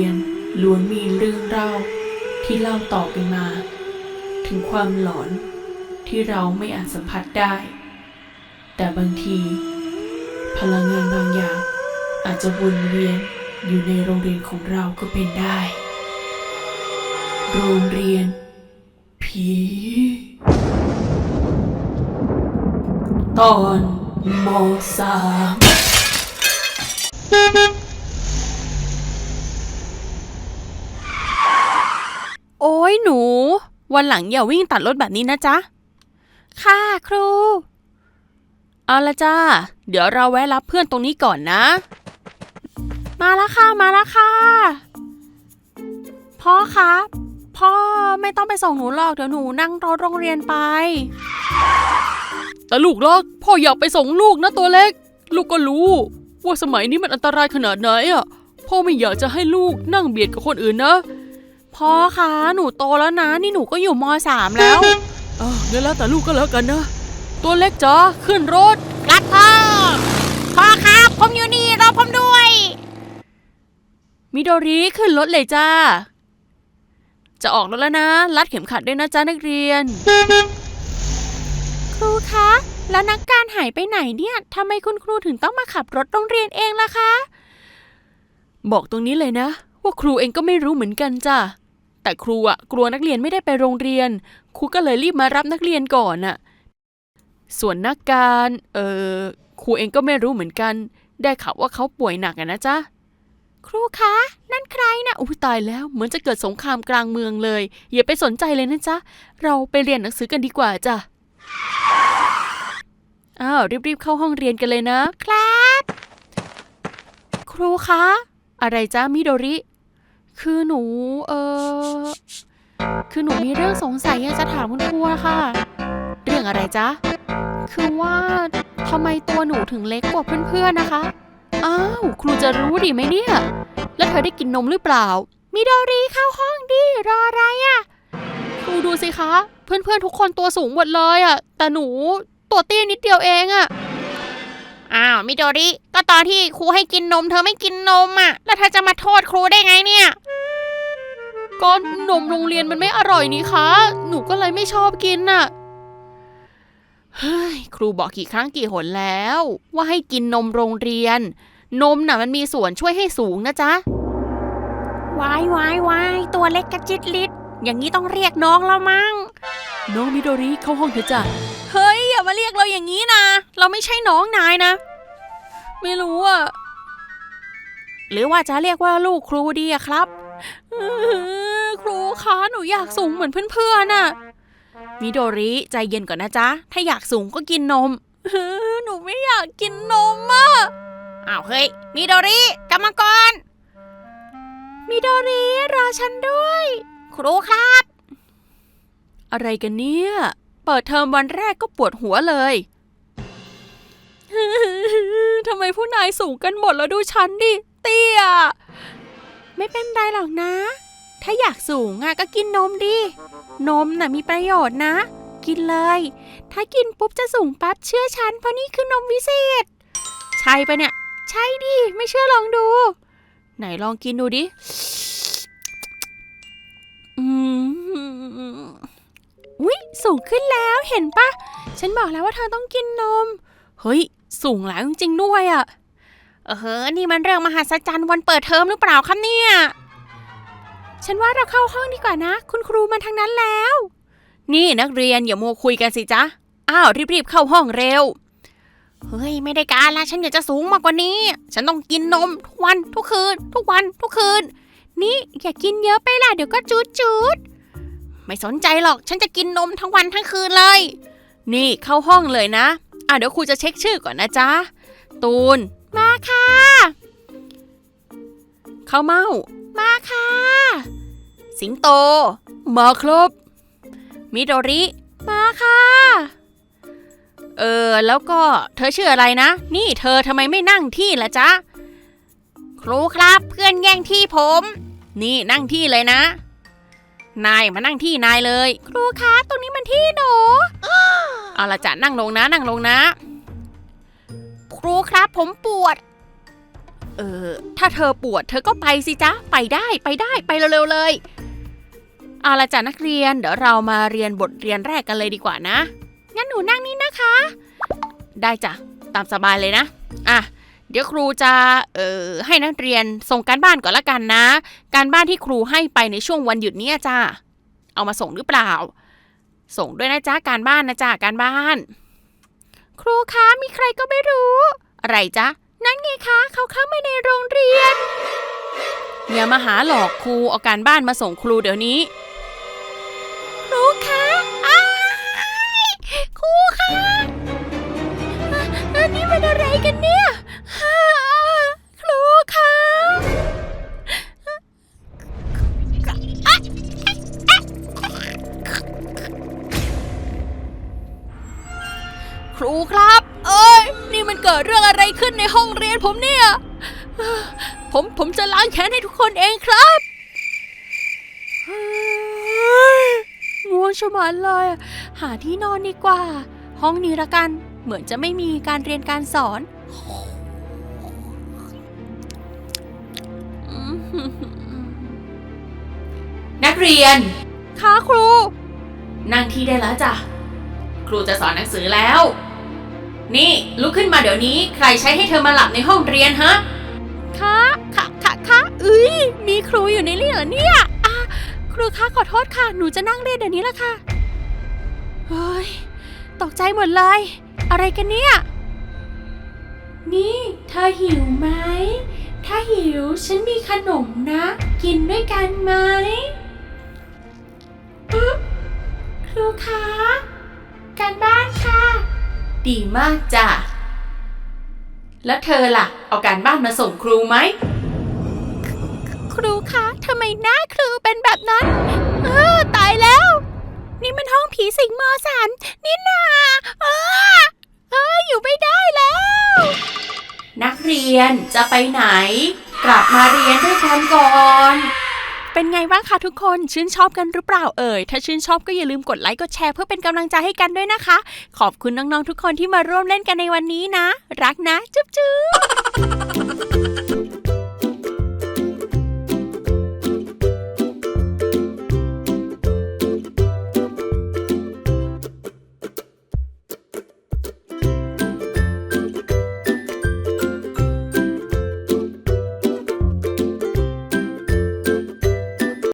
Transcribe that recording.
รียนล้วนมีเรื่องเล่าที่เล่าต่อกันมา ถึงความหลอนที่เราไม่อาจสัมผัสได้ แต่บางที พลังงานบางอย่างอาจจะวนเวียนอยู่ในโรงเรียนของเราก็เป็นได้ โรงเรียน ผี ตอนมสาม โอ้ ยหนู วันหลังอย่าวิ่งตัดรถแบบนี้นะจ๊ะ ค่ะครู เอาละจ้า เดี๋ยวเราแวะรับเพื่อนตรงนี้ก่อนนะ มาแล้วค่ะ มาแล้วค่ะ พ่อครับ พ่อไม่ต้องไปส่งหนูหรอก เดี๋ยวหนูนั่งรถโรงเรียนไป แต่ลูกรักพ่ออยากไปส่งลูกนะตัวเล็ก ลูกก็รู้ ว่าสมัยนี้มันอันตรายขนาดไหนอะ พ่อไม่อยากจะให้ลูกนั่งเบียดกับคนอื่นนะ พ่อคะหนูโตแล้วนะ นี่หนูก็อยู่มสามแล้วเอองั้นแล้วแต่ลูกก็แล้วกันนะ ตัวเล็กจ๋าขึ้นรถ ครับพ่อ พ่อครับ ผมอยู่นี่รอผมด้วย มิโดริขึ้นรถเลยจ้า จะออกรถแล้วนะ รัดเข็มขัดด้วยนะจ้านักเรียน ครูคะ แล้วนักการหายไปไหนเนี่ยทำไมคุณครูถึงต้องมาขับรถโรงเรียนเองล่ะคะ บอกตรงนี้เลยนะ ว่าครูเองก็ไม่รู้เหมือนกันจ้ะ แต่ครูอะกลัวนักเรียนไม่ได้ไปโรงเรียน ครูก็เลยรีบมารับนักเรียนก่อนน่ะ ส่วนนักการเออครูเองก็ไม่รู้เหมือนกัน ได้ข่าวว่าเขาป่วยหนักอะนะจ๊ะ ครูคะ นั่นใครนะอุ้ยตายแล้วเหมือนจะเกิดสงครามกลางเมืองเลย อย่าไปสนใจเลยนะจ๊ะ เราไปเรียนหนังสือกันดีกว่าจ้ะ อ้าวรีบๆเข้าห้องเรียนกันเลยนะ ครับ ครูคะ อะไรจ้ามิโดริ คือหนู เออคือหนูมีเรื่องสงสัยอยากจะถามคุณครูอะค่ะ เรื่องอะไรจ๊ะ คือว่าทำไมตัวหนูถึงเล็กกว่าเพื่อนๆนะคะ อ้าว ครูจะรู้ดีไหมเนี่ย แล้วเธอได้กินนมหรือเปล่า มิโดริเข้าห้องดิ รออะไรอะครูดูสิคะ เพื่อนๆทุกคนตัวสูงหมดเลยอะแต่หนูตัวเตี้ยนิดเดียวเองอะ อ้าวมิโดริ ก็ตอนที่ครูให้กินนม เธอไม่กินนมอะ แล้วเธอจะมาโทษครูได้ไงเนี่ย ก็นมโรงเรียนมันไม่อร่อยนี่คะ หนูก็เลยไม่ชอบกินน่ะ เฮ้ย ครูบอกกี่ครั้งกี่หนแล้ว ว่าให้กินนมโรงเรียน นมน่ะมันมีส่วนช่วยให้สูงนะจ๊ะวายวายวายตัวเล็กกระจิตลิดอย่างนี้ต้องเรียกน้องแล้วมั้ง น้องมิโดริเข้าห้องเถอะจ้ะ เรียกเราอย่างนี้นะ เราไม่ใช่น้องนายนะ ไม่รู้อะหรือว่าจะเรียกว่าลูกครูดีอะครับครูคะหนูอยากสูงเหมือนเพื่อนๆน่ะมิโดริใจเย็นก่อนนะจ๊ะ ถ้าอยากสูงก็กินนมหนูไม่อยากกินนมอะอ้าวเฮ้ยมิโดริกลับมาก่อนมิโดริรอฉันด้วย ครูครับ อะไรกันเนี่ย ปิดเทอมวันแรกก็ปวดหัวเลย ทำไมผู้นายสูงกันหมดแล้วดูฉันดิ เตี้ย ไม่เป็นไรหรอกนะ ถ้าอยากสูงอะก็กินนมดิ นมน่ะมีประโยชน์นะ กินเลย ถ้ากินปุ๊บจะสูงปั๊บเชื่อฉันเพราะนี่คือนมวิเศษ ใช่ปะเนี่ย ใช่ดิ ไม่เชื่อลองดู ไหนลองกินดูดิ สูงขึ้นแล้วเห็นปะ ฉันบอกแล้วว่าเธอต้องกินนม เฮ้ย สูงแล้วจริงๆด้วยอะ่ะเออเนี่มันเรื่องมหัศจรรย์วันเปิดเทอมหรือเปล่าครับเนี่ย ฉันว่าเราเข้าห้องดีกว่านะ คุณครูมาทางนั้นแล้ว นี่นักเรียนอย่ามัวคุยกันสิจ๊ะ อ้าวรีบๆเข้าห้องเร็ว เฮ้ยไม่ได้การละฉันอยากจะสูงมากกว่านี้ ฉันต้องกินนมทุกวันทุกคืน ทุกวันทุกคืน นี่อย่ากินเยอะไปล่ะเดี๋ยวก็จูดจูด ไม่สนใจหรอกฉันจะกินนมทั้งวันทั้งคืนเลย นี่เข้าห้องเลยนะ อะเดี๋ยวครูจะเช็คชื่อก่อนนะจ๊ะ ตูน มาค่ะ เข้าเมา มาค่ะ สิงโต มาครับ มิโดริ มาค่ะ เออ แล้วก็เธอชื่ออะไรนะ นี่เธอทำไมไม่นั่งที่ละจ๊ะ ครูครับ เพื่อนแย่งที่ผม นี่นั่งที่เลยนะ นายมานั่งที่นายเลย ครูคะตรงนี้มันที่หนูเอาละจ้ะนั่งลงนะนั่งลงนะ ครูครับผมปวดเเออถ้าเธอปวด เธอก็ไปสิจ๊ะไปได้ไปได้ไปเร็วๆเลยเอาละจ้ะนักเรียนเดี๋ยวเรามาเรียนบทเรียนแรกกันเลยดีกว่านะ งั้นหนูนั่งนี่นะคะ ได้จ้ะตามสบายเลยนะ อะ เดี๋ยวครูจะเอ่อให้นักเรียนส่งการบ้านก่อนละกันนะ การบ้านที่ครูให้ไปในช่วงวันหยุดเนี้จ้าเอามาส่งหรือเปล่า ส่งด้วยนะจ๊ะการบ้านนะจ๊ะการบ้าน ครูคะมีใครก็ไม่รู้ อะไรจ๊ะนั่นไงคะเขาเข้ามาในโรงเรียนอย่ามาหาหลอกครูเอาการบ้านมาส่งครูเดี๋ยวนี้ ครูครับ เอ้ย นี่มันเกิดเรื่องอะไรขึ้นในห้องเรียนผมเนี่ย ผมผมจะล้างแค้นให้ทุกคนเองครับเฮ้ยง่วงชะมัดเลย หาที่นอนดีกว่า ห้องนี้ละกัน เหมือนจะไม่มีการเรียนการสอนนักเรียนค่ะครู นั่งที่ได้แล้วจ้ะ ครูจะสอนหนังสือแล้ว นี่ลุกขึ้นมาเดี๋ยวนี้ ใครใช้ให้เธอมาหลับในห้องเรียนฮะ คะค่ะค่ะค่ะเอ้ย มีครูอยู่ในนี่เหรอเนี่ยอะครูคะขอโทษค่ะ หนูจะนั่งเรียนเดี๋ยวนี้ละค่ะ เฮ้ย ตกใจหมดเลย อะไรกันเนี่ย นี่เธอหิวไหม ถ้าหิวฉันมีขนมนะ กินด้วยกันไหม ดีมากจ้ะ แล้วเธอล่ะ เอาการบ้านมาส่งครูไหม ครูคะทำไมหน้าครูเป็นแบบนั้น เออตายแล้ว นี่มันห้องผีสิงมสามนี่นาเออเอออยู่ไม่ได้แล้ว นักเรียนจะไปไหน กลับมาเรียนด้วยกันก่อน เป็นไงบ้างคะทุกคนชื่นชอบกันหรือเปล่าเอ่ย ถ้าชื่นชอบก็อย่าลืมกดไลค์กดแชร์เพื่อเป็นกำลังใจให้กันด้วยนะคะ ขอบคุณน้องๆทุกคนที่มาร่วมเล่นกันในวันนี้นะ รักนะ จุ๊บจุ๊บ